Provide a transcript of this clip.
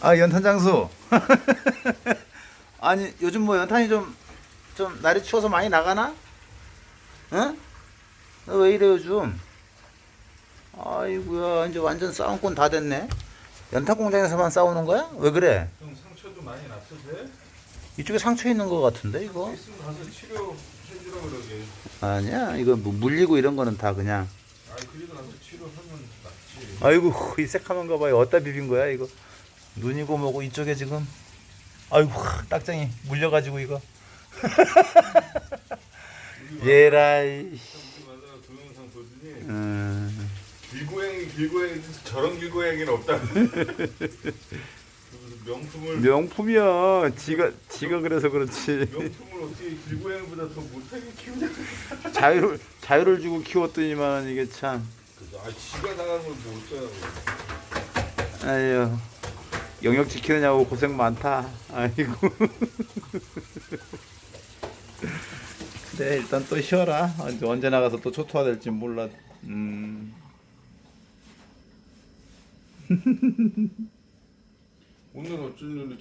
아. 아 연탄 장수. 아니 요즘 뭐 연탄이 좀 좀 날이 추워서 많이 나가나? 응? 너왜 이래 요즘? 아이고야 이제 완전 싸움꾼 다 됐네. 연탄 공장에서만 싸우는 거야? 왜 그래? 형 상처도 많이 났으세? 이쪽에 상처 있는 거 같은데 이거? 있으면 가서 치료 해주라 그러게. 아니야 이거 뭐 물리고 이런 거는 다 그냥. 아 그래도 가서 치료하면 낫지. 아이고 이 새카만 거 봐요. 어디다 비빈 거야 이거? 눈이고 뭐고 이쪽에 지금. 아이고 딱정이 물려가지고 이거. 얘라이. 우리 만나서 동영상 보더니 음. 길고양이 길고양이 저런 길고양이는 없다. 그래서 명품을 명품이야. 지가 지가 그래서 그렇지. 명품을 어떻게 길고양이보다 더 못하게 키우냐? 자유를 자유를 주고 키웠더니만 이게 참. 아 지가 나가는 걸못 써요. 아유 영역 지키느냐고 고생 많다. 아이고. 그래 일단 또 쉬어라. 언제 언제 나가서 또 초토화 될지 몰라. 음. 오늘 어쩐 일로